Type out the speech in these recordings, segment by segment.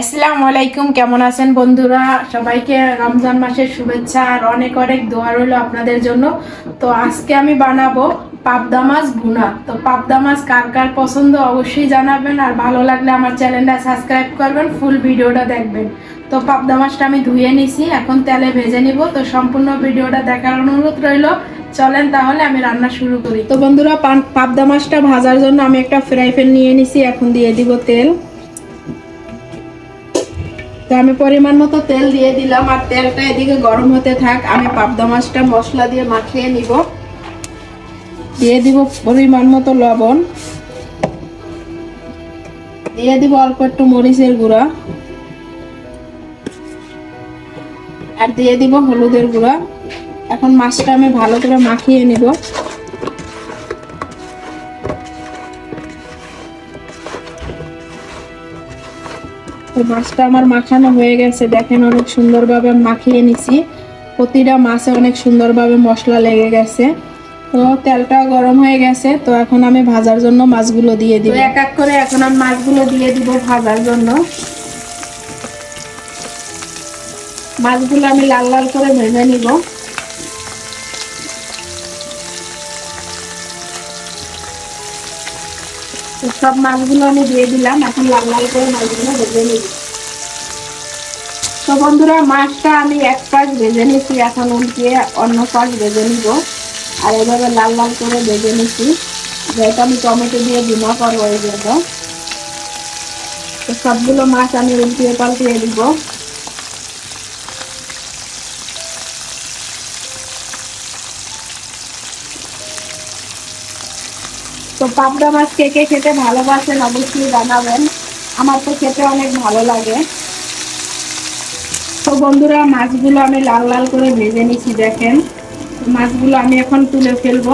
আসসালামু আলাইকুম, কেমন আছেন বন্ধুরা? সবাইকে রমজান মাসের শুভেচ্ছা আর অনেক অনেক দোয়া রইল আপনাদের জন্য। তো আজকে আমি বানাবো পাবদা মাছ ভুনা। তো পাবদা মাছ কার কার পছন্দ অবশ্যই জানাবেন আর ভালো লাগলে আমার চ্যানেলটা সাবস্ক্রাইব করবেন, ফুল ভিডিওটা দেখবেন। তো পাবদা মাছটা আমি ধুয়ে নিছি, এখন তেলে ভেজে নিব। তো সম্পূর্ণ ভিডিওটা দেখার অনুরোধ রইল। চলেন তাহলে আমি রান্না শুরু করি। তো বন্ধুরা পাবদা মাছটা ভাজার জন্য আমি একটা ফ্রাই প্যান নিয়ে নিছি, এখন দিয়ে দিব তেল। তো আমি পরিমাণ মতো তেল দিয়ে দিলাম আর তেলটা এদিকে গরম হতে থাক। আমি পাবদা মাছটা মশলা দিয়ে মাখিয়ে নিব। দিয়ে দিব পরিমাণ মতো লবণ। দিয়ে দিব অল্প একটু মরিচের গুঁড়া। আর দিয়ে দিব হলুদের গুঁড়া। এখন মাছটা আমি ভালো করে মাখিয়ে নিব। মাছটা আমার মাখানো হয়ে গেছে। দেখেন অনেক সুন্দরভাবে মাখিয়ে নিছি। প্রতিটা মাছে অনেক সুন্দরভাবে মশলা লেগে গেছে। তো তেলটা গরম হয়ে গেছে তো এখন আমি ভাজার জন্য মাছগুলো দিয়ে দিব। এক এক করে এখন আমি মাছগুলো দিয়ে দিব ভাজার জন্য। মাছগুলো আমি লাল লাল করে ভেজে নিব। সব মাছগুলো আমি দিয়ে দিলাম, এখন লাল লাল করে মাছগুলো ভেজে নিব। তো বন্ধুরা, মাছটা আমি এক পাশ ভেজে নিচ্ছি এখন উল্টিয়ে অন্য পাশ ভেজে নিব। আর এভাবে লাল লাল করে ভেজে নিচ্ছি যেহেতু আমি টমেটো দিয়ে বিমা করব এই জন্য। তো সবগুলো মাছ আমি উল্টিয়ে পাল্টিয়ে দিব। তো পাবদা মাছ কে কে খেতে ভালোবাসেন অবশ্যই জানাবেন। আমার তো খেতে অনেক ভালো লাগে। তো বন্ধুরা, মাছগুলো আমি লাল লাল করে ভেজে নিছি, দেখেন। মাছগুলো আমি এখন তুলে ফেলব।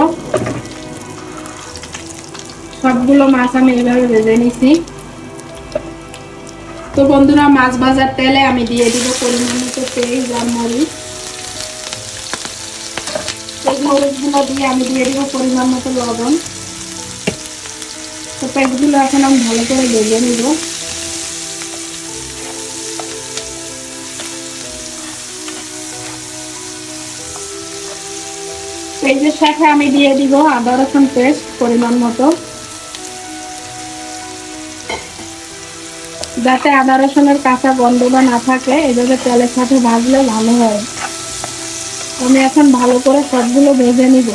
সবগুলো মাছ আমি এভাবে ভেজে নিছি। তো বন্ধুরা, মাছ ভাজার তেলে আমি দিয়ে দিব পরিমাণ মতো পেঁয়াজ আর মরিচ। এই মরিচগুলো দিয়ে আমি দিয়ে দিব পরিমাণ মতো লবণ। তো পেঁয়াজগুলো এখন আমি ভালো করে ভেজে নিব। পেঁয়াজের সাথে আমি দিয়ে দিব আদা রসুন পেস্ট পরিমাণ মতো। যাতে আদা রসুনের কাঁচা গন্ধটা না থাকে, এভাবে তেলের সাথে ভাজলে ভালো হয়। আমি এখন ভালো করে সবগুলো ভেজে নিব।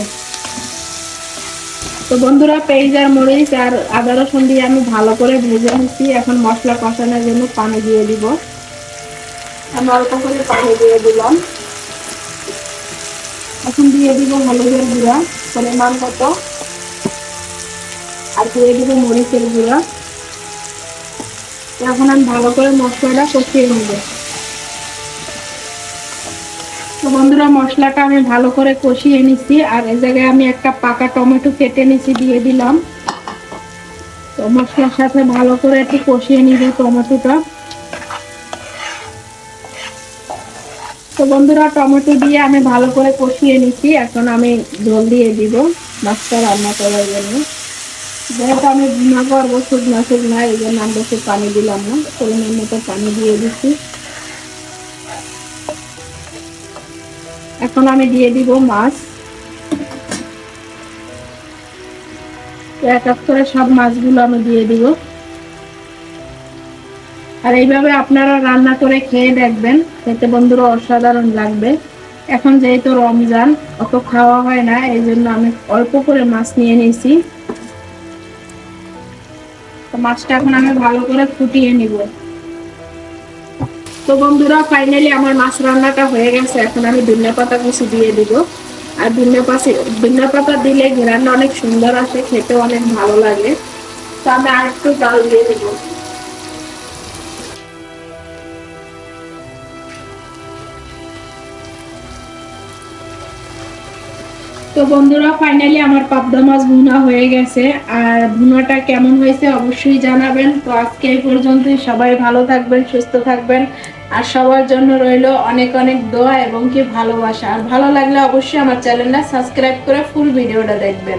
তো বন্ধুরা, পেঁয়াজ আর মরিচ আর আদা রসুন দিয়ে আমি ভালো করে ভেজে নিচ্ছি। এখন মশলা কষানোর জন্য পানি দিয়ে দিব। আমি অল্প করে পানি দিয়ে দিলাম। এখন দিয়ে দিব হলুদের গুঁড়া, পরিমাণ মতো। আর দিয়ে দিব মরিচের গুঁড়া। এখন আমি ভালো করে মশলাটা কষিয়ে নেব। তো বন্ধুরা, মশলাটা আমি ভালো করে কষিয়ে নিচ্ছি। আর এই জায়গায় আমি একটা পাকা টমেটো কেটে নিচ্ছি, দিয়ে দিলাম। তো মশলার সাথে ভালো করে একটু কষিয়ে নিব টমেটোটা। তো বন্ধুরা, টমেটো দিয়ে আমি ভালো করে কষিয়ে নিচ্ছি। এখন আমি জল দিয়ে দিব মাছটা রান্না করার জন্য। যেহেতু আমি ভুনা করব শুকনা শুকনা, এই জন্য আমি বেশি পানি দিলাম না। পরিমাণ মতো পানি দিয়ে দিচ্ছি। এখন আমি দিয়ে দিব মাছ। এক এক করে সব মাছগুলো আমি দিয়ে দিব। আর এইভাবে আপনারা রান্না করে খেয়ে দেখবেন, খেতে বন্ধুরা অসাধারণ লাগবে। এখন যেহেতু রমজান, অত খাওয়া হয় না, এই জন্য আমি অল্প করে মাছ নিয়ে নিয়েছি। মাছটা এখন আমি ভালো করে ফুটিয়ে নিব। তো বন্ধুরা ফাইনালি আমার মাছ রান্নাটা হয়ে গেছে। এখন আমি ধনিয়া পাতা কুচি দিয়ে দিব। আর ধনিয়া পাশে ধনিয়া পাতা দিলে রান্না অনেক সুন্দর আসে খেতে অনেক ভালো লাগে। তো আমি আর একটু জাল দিয়ে দিব। তো বন্ধুরা ফাইনালি আমার পাবদা মাছ ভুনা হয়ে গেছে। আর ভুনাটা কেমন হয়েছে অবশ্যই জানাবেন। তো আজকে এই পর্যন্তই। সবাই ভালো থাকবেন, সুস্থ থাকবেন। আর সবার জন্য রইল অনেক অনেক দোয়া এবং কি ভালোবাসা। আর ভালো লাগলে অবশ্যই আমার চ্যানেলটা সাবস্ক্রাইব করে ফুল ভিডিওটা দেখবেন।